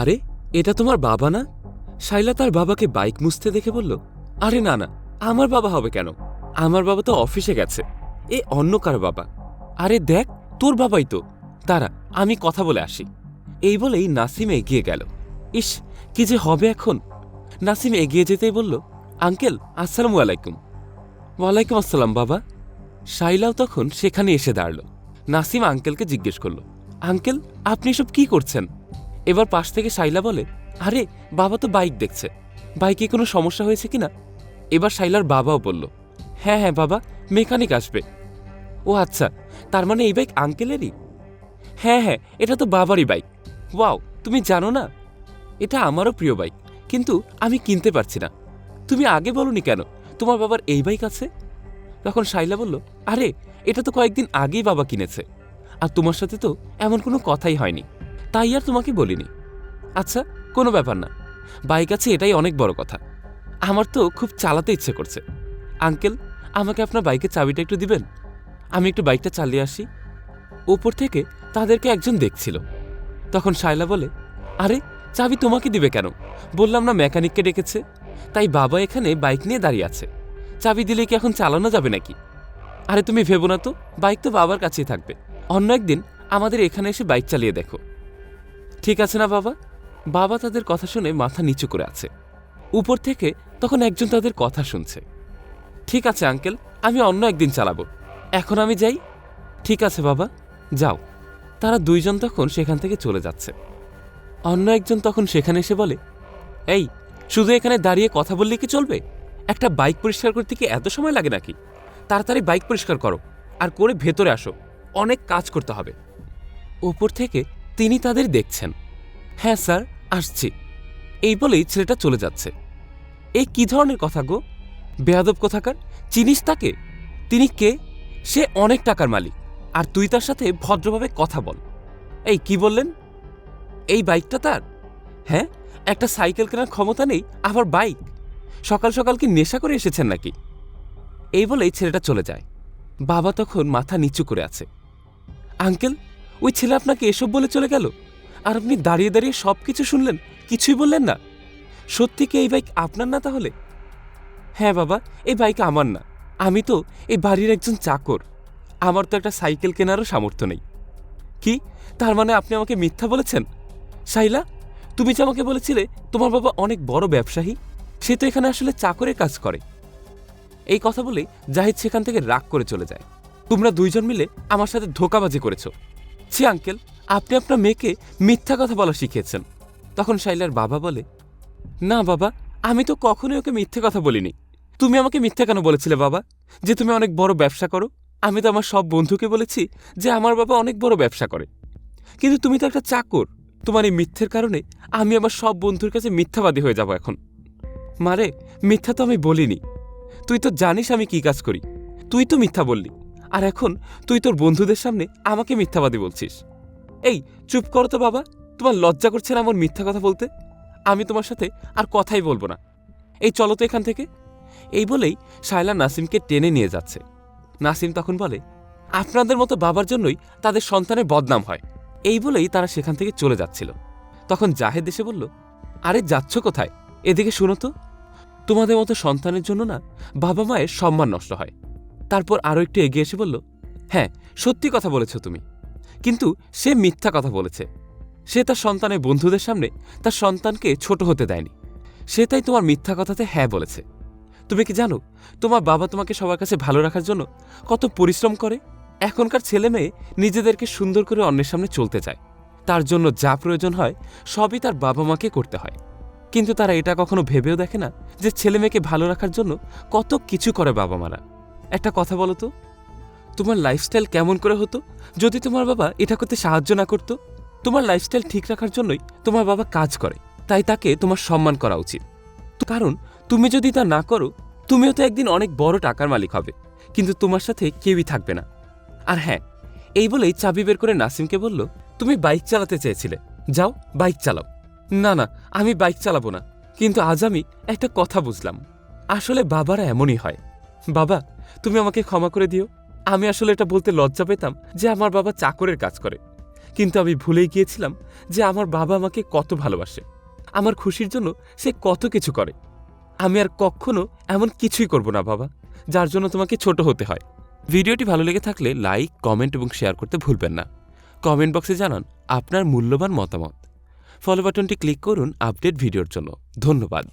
আরে, এটা তোমার বাবা না? শাইলা তার বাবাকে বাইক মুছতে দেখে বলল, আরে না না, আমার বাবা হবে কেন? আমার বাবা তো অফিসে গেছে। এ অন্য কার বাবা। আরে দেখ, তোর বাবাই তো। দাঁড়া, আমি কথা বলে আসি। এই বলেই নাসিম এগিয়ে গেল। ইস, কি যে হবে এখন? নাসিম এগিয়ে যেতেই বলল, আঙ্কেল, আসসালামু আলাইকুম। ওয়ালাইকুম আসসালাম, বাবা। শাইলাও তখন সেখানে এসে দাঁড়াল। নাসিম আঙ্কেলকে জিজ্ঞেস করল, আঙ্কেল, আপনি এসব কি করছেন? এবার পাশ থেকে শাইলা বলে, আরে, বাবা তো বাইক দেখছে। বাইকে কোনো সমস্যা হয়েছে কিনা? এবার শাইলার বাবাও বলল হ্যাঁ হ্যাঁ বাবা, মেকানিক আসবে। ও আচ্ছা তার মানে এই বাইক আঙ্কেলেরই? হ্যাঁ হ্যাঁ এটা তো বাবারই বাইক। ওয়াও, তুমি জানো না? এটা আমারও প্রিয় বাইক, কিন্তু আমি কিনতে পারছি না। তুমি আগে বলনি কেন? তোমার বাবার এই বাইক আছে? তখন শাইলা বলল, আরে, এটা তো কয়েকদিন আগেই বাবা কিনেছে। আর তোমার সাথে তো এমন কোনো কথাই হয়নি। তাই আর তোমাকে বলিনি। আচ্ছা কোনো ব্যাপার না। বাইক আছে, এটাই অনেক বড় কথা। আমার তো খুব চালাতে ইচ্ছে করছে। আঙ্কেল, আমাকে আপনার বাইকের চাবিটা একটু দিবেন? আমি একটু বাইকটা চালিয়ে আসি। উপর থেকে তাদেরকে একজন দেখছিল। তখন শায়লা বলে, আরে, চাবি তোমাকে দিবে কেন? বললাম না মেকানিককে ডেকেছে। তাই বাবা এখানে বাইক নিয়ে দাঁড়িয়ে আছে। চাবি দিলে কি এখন চালানো যাবে নাকি? আরে, তুমি ভেবো না তো। বাইক তো বাবার কাছেই থাকবে। অন্য একদিন আমাদের এখানে এসে বাইক চালিয়ে দেখো। ঠিক আছে না, বাবা? বাবা তাদের কথা শুনে মাথা নিচু করে আছে। উপর থেকে তখন একজন তাদের কথা শুনছে। ঠিক আছে, আঙ্কেল, আমি অন্য একদিন চালাবো। এখন আমি যাই। ঠিক আছে, বাবা, যাও। তারা দুইজন তখন সেখান থেকে চলে যাচ্ছে। অন্য একজন তখন সেখানে এসে বলে, এই, শুধু এখানে দাঁড়িয়ে কথা বললে কি চলবে? একটা বাইক পরিষ্কার করতে কি এত সময় লাগে নাকি? তাড়াতাড়ি বাইক পরিষ্কার করো, আর করে ভেতরে আসো। অনেক কাজ করতে হবে। ওপর থেকে তিনি তাদের দেখছেন। হ্যাঁ স্যার, আসছি। এই বলেই ছেলেটা চলে যাচ্ছে। এ কি ধরনের কথা গো? বেয়াদব কথাকার? চিনিস তাকে? তিনি কে? সে অনেক টাকার মালিক, আর তুই তার সাথে ভদ্রভাবে কথা বল। এই, কি বললেন? এই বাইকটা তার? হ্যাঁ একটা সাইকেল কেনার ক্ষমতা নেই, আবার বাইক? সকাল সকাল কি নেশা করে এসেছেন নাকি? এই বলেই ছেলেটা চলে যায়। বাবা তখন মাথা নিচু করে আছে। আঙ্কেল ওই ছেলে আপনাকে এসব বলে চলে গেল? আর আপনি দাঁড়িয়ে দাঁড়িয়ে সব কিছু শুনলেন, কিছুই বললেন না? সত্যি কি এই বাইক আপনার না তাহলে? হ্যাঁ বাবা, এই বাইক আমার না। আমি তো এই বাড়ির একজন চাকর। আমার তো একটা সাইকেল কেনারও সামর্থ্য নেই। কি? তার মানে আপনি আমাকে মিথ্যা বলেছেন? শাইলা তুমি যে আমাকে বলেছিলে তোমার বাবা অনেক বড় ব্যবসায়ী, সে তো এখানে আসলে চাকরের কাজ করে। এই কথা বলে জাহিদ সেখান থেকে রাগ করে চলে যায়। তোমরা দুইজন মিলে আমার সাথে ধোকাবাজি করেছ। ছি, আঙ্কেল, আপনি আপনার মেয়েকে মিথ্যা কথা বলা শিখিয়েছেন। তখন শাইলার বাবা বলে, না বাবা, আমি তো কখনোই ওকে মিথ্যে কথা বলিনি। তুমি আমাকে মিথ্যে কেন বলেছিলে বাবা? যে তুমি অনেক বড় ব্যবসা করো? আমি তো আমার সব বন্ধুকে বলেছি যে আমার বাবা অনেক বড় ব্যবসা করে। কিন্তু তুমি তো একটা চাকর। তোমার এই মিথ্যের কারণে আমি আমার সব বন্ধুর কাছে মিথ্যাবাদী হয়ে যাব এখন। মারে, মিথ্যা তো আমি বলিনি। তুই তো জানিস আমি কি কাজ করি। তুই তো মিথ্যা বললি। আর এখন তুই তোর বন্ধুদের সামনে আমাকে মিথ্যাবাদী বলছিস। এই, চুপ করো তো বাবা। তোমার লজ্জা করছে না আমার মিথ্যা কথা বলতে? আমি তোমার সাথে আর কথাই বলব না। এই, চলো তো এখান থেকে। এই বলেই শায়লা নাসিমকে টেনে নিয়ে যাচ্ছে। নাসিম তখন বলে, আপনাদের মতো বাবার জন্যই তাদের সন্তানের বদনাম হয়। এই বলেই তারা সেখান থেকে চলে যাচ্ছিল। তখন জাহেদ এসে বলল, আরে, যাচ্ছ কোথায়? এদিকে শুনো তো। তোমাদের মতো সন্তানের জন্য না বাবা মায়ের সম্মান নষ্ট হয়। তারপর আরও একটু এগিয়ে এসে বলল হ্যাঁ সত্যি কথা বলেছ তুমি। কিন্তু সে মিথ্যা কথা বলেছে। সে তার সন্তানের বন্ধুদের সামনে তার সন্তানকে ছোট হতে দেয়নি। সে তাই তোমার মিথ্যা কথাতে হ্যাঁ বলেছে। তুমি কি জানো, তোমার বাবা তোমাকে সবার কাছে ভালো রাখার জন্য কত পরিশ্রম করে? এখনকার ছেলে মেয়ে নিজেদেরকে সুন্দর করে অন্যের সামনে চলতে চায়। তার জন্য যা প্রয়োজন হয়, সবই তার বাবা মাকে করতে হয়। কিন্তু তারা এটা কখনো ভেবেও দেখে না যে ছেলে মেয়েকে ভালো রাখার জন্য কত কিছু করে বাবা মারা। একটা কথা বলো তো, তোমার লাইফস্টাইল কেমন করে হতো? যদি তোমার বাবা এটা করতে সাহায্য না করতো, তোমার লাইফস্টাইল ঠিক রাখার জন্যই তোমার বাবা কাজ করে, তাই তাকে তোমার সম্মান করা উচিত। কারণ তুমি যদি তা না করো, তুমিও তো একদিন অনেক বড় টাকার মালিক হবে, কিন্তু তোমার সাথে কেউই থাকবে না। আর হ্যাঁ এই বলেই চাবি বের করে নাসিমকে বলল, তুমি বাইক চালাতে চেয়েছিলে, যাও বাইক চালাও। না না, আমি বাইক চালাবো না, কিন্তু আজ আমি একটা কথা বুঝলাম, আসলে বাবারা এমনই হয়। বাবা তুমি আমাকে ক্ষমা করে দিও। আমি আসলে এটা বলতে লজ্জা পেতাম যে আমার বাবা চাকরের কাজ করে। কিন্তু আমি ভুলেই গিয়েছিলাম যে আমার বাবা আমাকে কত ভালোবাসে। আমার খুশির জন্য সে কত কিছু করে। আমি আর কখনো এমন কিছুই করব না বাবা, যার জন্য তোমাকে ছোট হতে হয়। ভিডিওটি ভালো লেগে থাকলে লাইক, কমেন্ট এবং শেয়ার করতে ভুলবেন না। কমেন্ট বক্সে জানান আপনার মূল্যবান মতামত। ফলো বাটনটি ক্লিক করুন আপডেট ভিডিওর জন্য। ধন্যবাদ।